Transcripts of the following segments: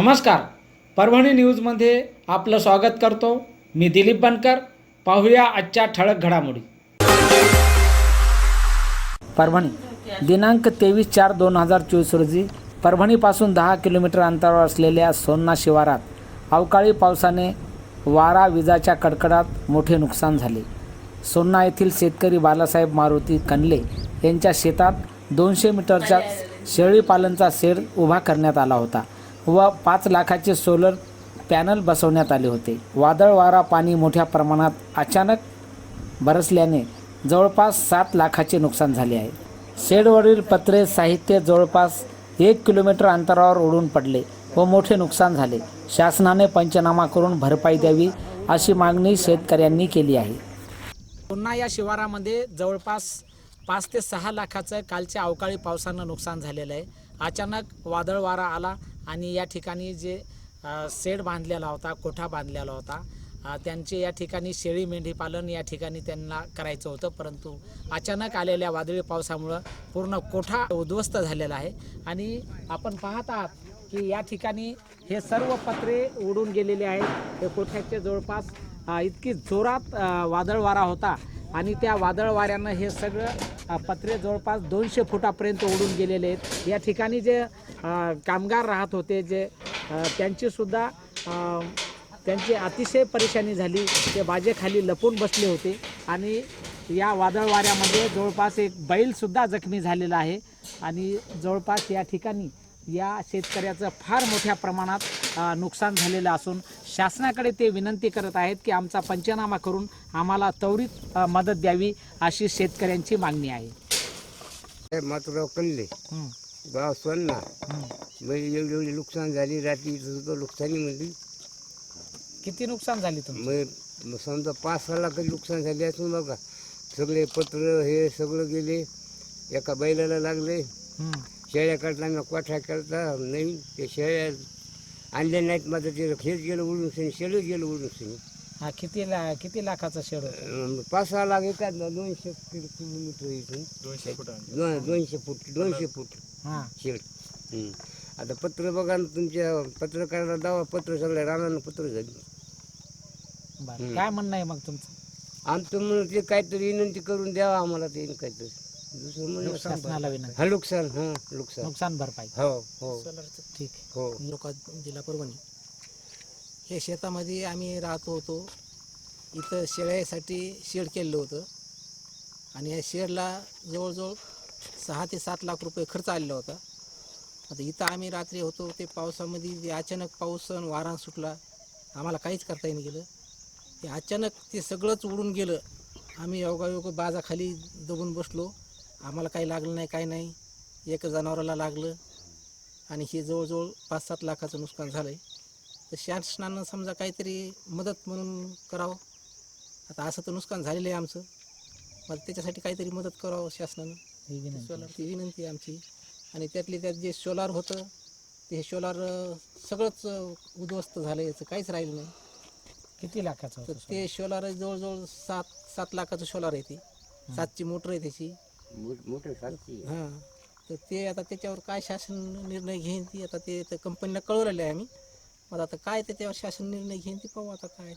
नमस्कार. परभणी न्यूजमध्ये आपलं स्वागत करतो. मी दिलीप बनकर. पाहूया आजच्या ठळक घडामोडी. परभणी दिनांक तेवीस चार दोन हजार चोवीस रोजी परभणीपासून दहा किलोमीटर अंतरावर असलेल्या सोन्ना शिवारात अवकाळी पावसाने वारा विजाच्या कडकडात मोठे नुकसान झाले. सोन्ना येथील शेतकरी बालासाहेब मारुती कनले यांच्या शेतात दोनशे मीटरच्या शेळीपालनचा शेड उभा करण्यात आला होता. व पाच लाखाचे सोलर पॅनल बसवण्यात आले होते. वादळ वारा पाणी मोठ्या प्रमाणात अचानक बरसल्याने जवळपास सात लाखाचे नुकसान झाले आहे. शेडवरील पत्रे साहित्य जवळपास एक किलोमीटर अंतरावर उडून पडले व मोठे नुकसान झाले. शासनाने पंचनामा करून भरपाई द्यावी अशी मागणी शेतकऱ्यांनी केली आहे. पुन्हा या शिवारामध्ये जवळपास पाच ते सहा लाखाचं कालच्या अवकाळी पावसानं नुकसान झालेलं आहे. अचानक वादळ वारा आला. आणि या ठिकाणी जे सेड शेड बांधलेला होता कोठा बांधलेला होता त्यांचे या ठिकाणी शेळी मेंढी पालन या ठिकाणी त्यांना करायचं होतं. परंतु अचानक आलेल्या वादळी पावसामुळं पूर्ण कोठा उद्ध्वस्त झालेला आहे. आणि आपण पाहत आहात की या ठिकाणी हे सर्व पत्रे उडून गेलेले आहेत. हे कोठ्याचे जवळपास इतकी जोरात वादळवारा वादळ वारा होता. आणि त्या वादळ वाऱ्यानं हे सगळं पत्रे जवळपास दोनशे फुटापर्यंत उडून गेलेले आहेत. या ठिकाणी जे कामगार राहत होते जे त्यांचीसुद्धा त्यांची अतिशय परेशानी झाली. ते बाजेखाली लपून बसले होते. आणि या वादळ वाऱ्यामध्ये जवळपास एक बैलसुद्धा जखमी झालेला आहे. आणि जवळपास या ठिकाणी या शेतकऱ्याचं फार मोठ्या प्रमाणात नुकसान झालेलं असून शासनाकडे ते विनंती करत आहेत की आमचा पंचनामा करून आम्हाला त्वरित मदत द्यावी अशी शेतकऱ्यांची मागणी आहे. मातुराव कल्ले गाव सोन्ना. मग एवढी एवढी नुकसान झाली रात्री होतं नुकसानीमध्ये किती नुकसान झाले तुम्ही समजा पाच सहा लाख नुकसान झाले असून बघा सगळे पत्र हे सगळं गेले एका बैलाला लागले. हं. शेळ्या करताना कोठा करता? नाही. ते शेळ्या आणल्या नाहीत माझं ते हेच गेलं उडून सनी शेळच गेलं उडून सनी. हा किती ला किती लाखाचं शेड होतं अं, पाच सहा लाख येतात ना दोनशे किलो- किलोमीटर इथून. दोन दोनशे फूट दोनशे फूट हां. शेड हं. आता पत्र बघा ना तुमच्या पत्रकाराला दावा पत्र सगळ्या रानानं पत्र झाली. बरं. काय म्हणणं आहे मग तुमचं? आमचं म्हणून ते काहीतरी विनंती करून द्यावा आम्हाला ते काहीतरी. शासनाला विनंती हा नुकसान हां नुकसान. नुकसान भरपाई. हो हो. ठीक. आहे हो. लोका जिल्हा परभणी. हे शेतामध्ये आम्ही राहतो होतो. इथं शेळ्यासाठी शेड केलेलं होतं. आणि या शेडला जवळजवळ सहा ते सात लाख रुपये खर्च आलेला होता. आता इथं आम्ही रात्री होतो ते पावसामध्ये जे अचानक पाऊस आणि वारा सुटला आम्हाला काहीच करता येईन गेलं. ते अचानक ते सगळंच उडून गेलं. आम्ही योगायोग बाजाखाली दबून बसलो. आम्हाला काही लागलं नाही काही नाही. एक जनावराला लागलं. आणि हे जवळजवळ पाच सात लाखाचं नुकसान झालं आहे तर शासनानं समजा काहीतरी मदत म्हणून करावं. आता असं तर नुकसान झालेलं आहे आमचं. मग त्याच्यासाठी काहीतरी मदत करावं शासनानं. ही. सोलार ती विनंती आहे आमची. आणि त्यातले त्यात जे सोलार होतं ते सोलार सगळंच उद्ध्वस्त झालं याचं काहीच राहिलं नाही. किती लाखाचं तर होतं ते सोलार? जवळजवळ सात सात लाखाचं सोलार आहे ते. सातची मोटर आहे त्याची. मोठ- हां. तर ते आता त्याच्यावर काय शासन निर्णय घेईन ती? आता ते तर कंपनीला कळवलेलं आहे आम्ही. मग आता काय त्याच्यावर शासन निर्णय घेईन ते पाहू आता काय.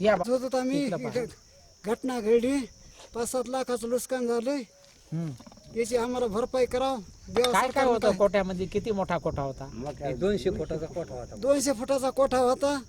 या बा- होत आम्ही इथलं पहा. इथं घटना घडली. पाच सात लाखाचं नुकसान झालंय. हं. त्याची आम्हाला भरपाई करावं. द्यावं काय काय सरकारनं होतं काय. कोट्यामध्ये? किती मोठा कोठा होता? दोनशे फुटाचा कोठा होता? दोनशे फुटाचा कोठा होता.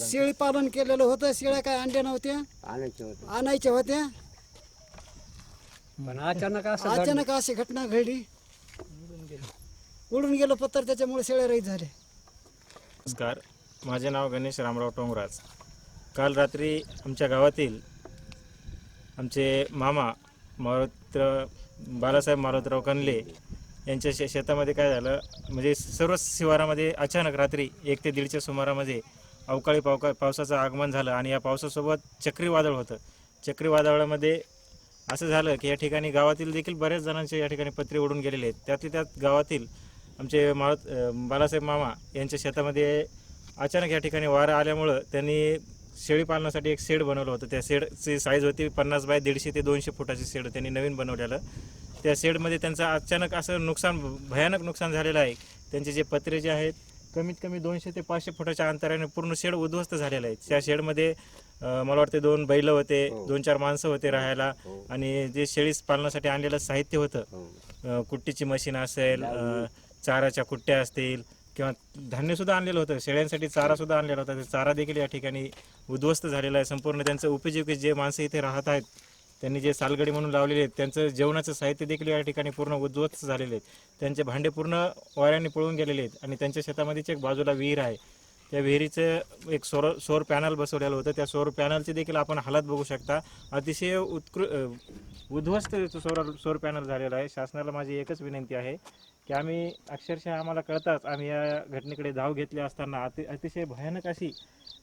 शेळी पालन केलेलं होतं. शेळ्या काय अंड्या नव्हत्या? आणायचे होते आणायच्या होत्या. पण अचानक असं अचानक अशी घटना घडली. उडून गेलं पत्तर त्याच्यामुळे शेळ्या रहित झाले. नमस्कार माझे नाव गणेश रामराव टोंगराज. काल रात्री आमच्या गावातील आमचे मामा मारुत्र बालासाहेब मारुतराव कनले यांच्या शे शेतामध्ये काय झालं म्हणजे सर्व शिवारामध्ये अचानक रात्री एक ते दीडच्या सुमारामध्ये अवकाळी पावका पावसाचं आगमन झालं आणि या पावसासोबत चक्रीवादळ होतं. चक्रीवादळामध्ये असं झालं की या ठिकाणी गावातील देखील बऱ्याच जणांचे या ठिकाणी पत्रे उडून गेलेले आहेत. त्यातले त्यात गावातील आमचे माळत बालासाहेब मामा यांच्या शेतामध्ये अचानक या ठिकाणी वारा आल्यामुळं त्यांनी शेळी पालनासाठी एक शेड बनवलं होतं. त्या शेडची साईज होती पन्नास बाय दीडशे ते दोनशे फुटाची शेड त्यांनी नवीन बनवलेलं. त्या शेडमध्ये त्यांचं अचानक असं नुकसान भयानक नुकसान झालेलं आहे. त्यांचे जे पत्रे जे आहेत कमीत कमी दोनशे ते पाचशे फुटाच्या अंतराने पूर्ण शेड उद्ध्वस्त झालेलं आहे. त्या शेडमध्ये मला वाटते दोन बैल होते दोन चार माणसं होते राहायला. आणि जे शेळी पालनासाठी आणलेलं साहित्य होतं कुट्टीची मशीन असेल चाराच्या कुट्ट्या असतील किंवा धान्यसुद्धा आणलेलं होतं शेळ्यांसाठी चारासुद्धा आणलेला होता. ते चारा देखील या ठिकाणी उद्ध्वस्त झालेला आहे. संपूर्ण त्यांचं उपजीविके जे माणसं इथे राहत आहेत त्यांनी जे सालगडी म्हणून लावलेले आहेत त्यांचं जेवणाचं साहित्य देखील या ठिकाणी पूर्ण उद्ध्वस्त झालेले आहेत त्यांचे भांडे पूर्ण वाऱ्याने पळून गेलेले आहेत आणि त्यांच्या शेतामध्येच एक बाजूला विहीर आहे. त्या विहिरीचं एक सौर सौर पॅनल बसवलेलं होतं. त्या सौर पॅनलची देखील आपण हालत बघू शकता. अतिशय उत्कृ उद्ध्वस्त सौर सौर पॅनल झालेलं आहे. शासनाला माझी एकच विनंती आहे की आम्ही अक्षरशः आम्हाला कळताच आम्ही या घटनेकडे धाव घेतली असताना अति अतिशय भयानक अशी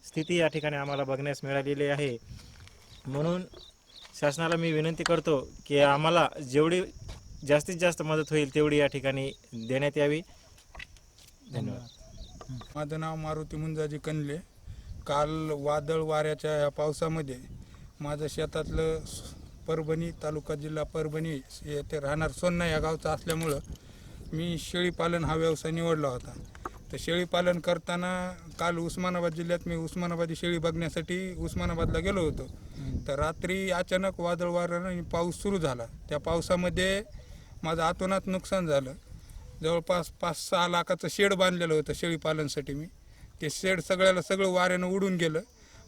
स्थिती या ठिकाणी आम्हाला बघण्यास मिळालेली आहे. म्हणून शासनाला मी विनंती करतो की आम्हाला जेवढी जास्तीत जास्त मदत होईल तेवढी या ठिकाणी देण्यात यावी. धन्यवाद. माझं नाव मारुती मुंजाजी कनले. काल वादळ वाऱ्याच्या ह्या पावसामध्ये माझं शेतातलं परभणी तालुका जिल्हा परभणी येथे राहणार सोन्ना या गावचा असल्यामुळं मी शेळीपालन हा व्यवसाय निवडला होता. तर शेळीपालन करताना काल उस्मानाबाद जिल्ह्यात मी उस्मानाबादी शेळी बघण्यासाठी उस्मानाबादला गेलो होतो. तर रात्री अचानक वादळ वाऱ्यानं पाऊस सुरू झाला. त्या पावसामध्ये माझं आतोनात नुकसान झालं. जवळपास पाच सहा लाखाचं शेड बांधलेलं होतं शेळीपालनसाठी मी. ते शेड सगळ्याला सगळं वाऱ्यानं उडून गेलं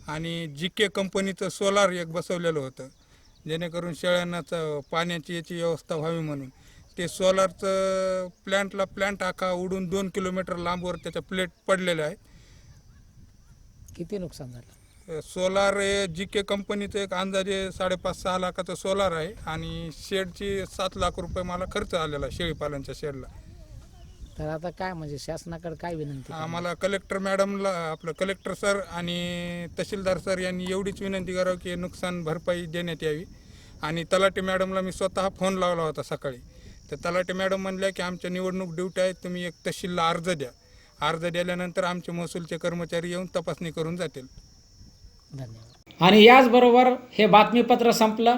आणि जी के कंपनीचं सोलार एक बसवलेलं होतं. जेणेकरून शेळ्यांना च- पाण्याची याची व्यवस्था व्हावी म्हणून. ते सोलारचं प्लॅन्टला प्लॅन्ट आखा उडून दोन किलोमीटर लांबवर त्याच्या प्लेट पडलेल्या आहेत. किती नुकसान झालं? सोलार जी के कंपनीचं एक अंदाजे साडेपाच सहा लाखाचं सोलार आहे आणि शेडची सात लाख रुपये मला खर्च आलेला शेळीपालनच्या शेडला. तर आता काय म्हणजे शासनाकडे काय विनंती? आम्हाला कलेक्टर मॅडमला आपलं कलेक्टर सर आणि तहसीलदार सर यांनी एवढीच विनंती करावं की नुकसान भरपाई देण्यात यावी. आणि तलाठी मॅडमला मी स्वतः फोन लावला होता सकाळी. तर तलाठी मॅडम म्हणल्या की आमच्या निवडणूक ड्युटी आहेत तुम्ही एक तहसीलला अर्ज द्या. अर्ज दिल्यानंतर आमचे महसूलचे कर्मचारी येऊन तपासणी करून जातील. धन्यवाद. आणि याचबरोबर हे बातमीपत्र संपलं.